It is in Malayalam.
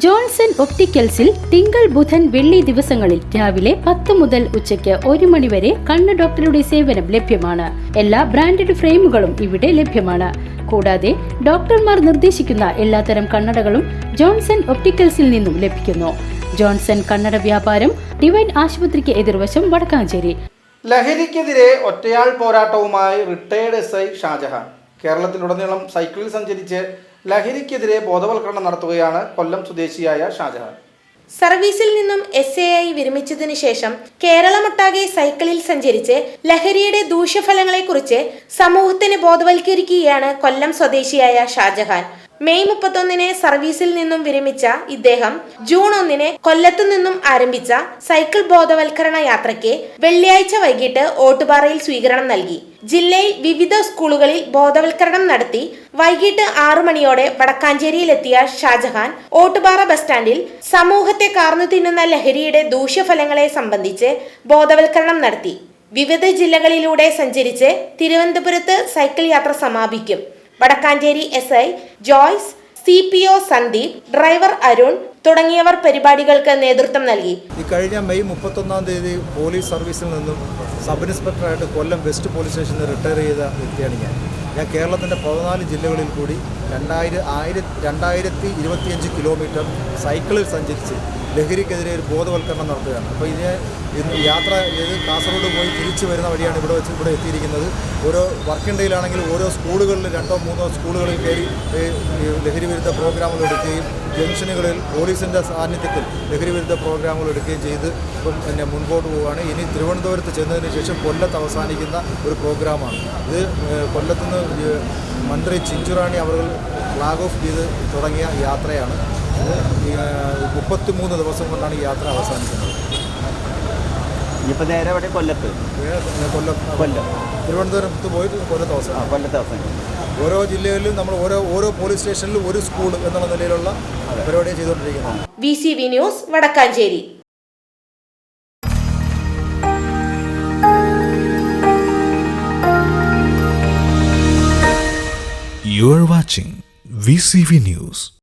ജോൺസൺ ഒപ്റ്റിക്കൽസിൽ തിങ്കൾ ബുധൻ വെള്ളി ദിവസങ്ങളിൽ രാവിലെ പത്ത് മുതൽ ഉച്ചയ്ക്ക് ഒരു മണിവരെ കണ്ണ് ഡോക്ടറുടെ സേവനം ലഭ്യമാണ്. എല്ലാ ബ്രാൻഡഡ് ഫ്രെയിമുകളും ഇവിടെ ലഭ്യമാണ്. കൂടാതെ ഡോക്ടർമാർ നിർദ്ദേശിക്കുന്ന എല്ലാത്തരം കണ്ണടകളും ജോൺസൺ ഒപ്റ്റിക്കൽസിൽ നിന്നും ലഭിക്കുന്നു. ജോൺസൺ കണ്ണട വ്യാപാരം ഡിവൈൻ ആശുപത്രിക്ക് എതിർവശം വടക്കാഞ്ചേരി. ലഹരിക്കെതിരെ ഒറ്റയാൾ പോരാട്ടവുമായി റിട്ടയേർഡ് എസ് ഐ ഷാജഹാൻ. കേരളത്തിലുടനീളം സൈക്കിളിൽ സഞ്ചരിച്ച് ലഹരിക്കെതിരെ ബോധവൽക്കരണം നടത്തുകയാണ് കൊല്ലം സ്വദേശിയായ ഷാജഹാൻ. സർവീസിൽ നിന്നും എസ് എ ആയി വിരമിച്ചതിനു ശേഷം കേരളമൊട്ടാകെ സൈക്കിളിൽ സഞ്ചരിച്ച് ലഹരിയുടെ ദൂഷ്യഫലങ്ങളെക്കുറിച്ച് സമൂഹത്തിന് ബോധവൽക്കരിക്കുകയാണ് കൊല്ലം സ്വദേശിയായ ഷാജഹാൻ. മെയ് മുപ്പത്തൊന്നിന് സർവീസിൽ നിന്നും വിരമിച്ച ഇദ്ദേഹം ജൂൺ ഒന്നിന് കൊല്ലത്തു നിന്നും ആരംഭിച്ച സൈക്കിൾ ബോധവൽക്കരണ യാത്രയ്ക്ക് വെള്ളിയാഴ്ച വൈകിട്ട് ഓട്ടുപാറയിൽ സ്വീകരണം നൽകി. ജില്ലയിൽ വിവിധ സ്കൂളുകളിൽ ബോധവൽക്കരണം നടത്തി വൈകിട്ട് ആറു മണിയോടെ വടക്കാഞ്ചേരിയിലെത്തിയ ഷാജഹാൻ ഓട്ടുപാറ ബസ് സ്റ്റാൻഡിൽ സമൂഹത്തെ കാർന്നു തിന്നുന്ന ലഹരിയുടെ ദൂഷ്യഫലങ്ങളെ സംബന്ധിച്ച് ബോധവൽക്കരണം നടത്തി. വിവിധ ജില്ലകളിലൂടെ സഞ്ചരിച്ച് തിരുവനന്തപുരത്ത് സൈക്കിൾ യാത്ര സമാപിക്കും. Vadakkanchery S I Joyce C P O Sandeep driver Arun തുടങ്ങിയവർ പരിപാടികൾക്ക് നേതൃത്വം നൽകി. കഴിഞ്ഞ മെയ് മുപ്പത്തൊന്നാം തീയതി പോലീസ് സർവീസിൽ നിന്നും സബ് ഇൻസ്പെക്ടറായിട്ട് കൊല്ലം വെസ്റ്റ് പോലീസ് സ്റ്റേഷനിൽ റിട്ടയർ ചെയ്ത വ്യക്തിയാണ് ഞാൻ. ഞാൻ കേരളത്തിന്റെ പതിനാല് ജില്ലകളിൽ കൂടി രണ്ടായിരം ആയിരത്തി രണ്ടായിരത്തി ഇരുപത്തിയഞ്ച് കിലോമീറ്റർ സൈക്കിളിൽ സഞ്ചരിച്ച് ലഹരിക്കെതിരെ ഒരു ബോധവൽക്കരണം നടത്തുകയാണ്. അപ്പോൾ ഇതിനെ ഇന്ന് യാത്ര ചെയ്ത് കാസർഗോഡ് പോയി തിരിച്ചു വരുന്ന വഴിയാണ് ഇവിടെ വെച്ച് ഇവിടെ എത്തിയിരിക്കുന്നത്. ഓരോ വർക്കിംഗ് ഡേയിലാണെങ്കിൽ ഓരോ സ്കൂളുകളിൽ രണ്ടോ മൂന്നോ സ്കൂളുകളിൽ കയറി ലഹരി വിരുദ്ധ പ്രോഗ്രാമുകൾ എടുക്കുകയും ജംഗ്ഷനുകളിൽ പോലീസിന്റെ സാന്നിധ്യത്തിൽ ലഹരി വിരുദ്ധ പ്രോഗ്രാമുകൾ എടുക്കുകയും ചെയ്ത് ഇപ്പം എന്നെ മുൻപോട്ട് പോവുകയാണ്. ഇനി തിരുവനന്തപുരത്ത് ചെന്നതിന് ശേഷം കൊല്ലത്ത് അവസാനിക്കുന്ന ഒരു പ്രോഗ്രാമാണ്. ഇത് കൊല്ലത്തുനിന്ന് മന്ത്രി ചിഞ്ചുറാണി അവർ ഫ്ലാഗ് ഓഫ് ചെയ്ത് തുടങ്ങിയ യാത്രയാണ്. ഇത് മുപ്പത്തിമൂന്ന് ദിവസം കൊണ്ടാണ് ഈ യാത്ര അവസാനിക്കുന്നത്. ഇനിയിപ്പോൾ നേരെ ഇവിടെ കൊല്ലത്ത്. കൊല്ലം. കൊല്ലം. തിരുവനന്തപുരത്ത് പോയിട്ട് കൊല്ലത്ത് അവസാനം കൊല്ലത്ത് അവസാനം ഓരോ ജില്ലകളിലും നമ്മൾ ഓരോ ഓരോ പോലീസ് സ്റ്റേഷനിലും ഒരു സ്കൂൾ എന്നുള്ള നിലയിലുള്ള പരിപാടിയാണ് ചെയ്തുകൊണ്ടിരിക്കുന്നത്. V C V news Vadakkanchery. You are watching VCV News.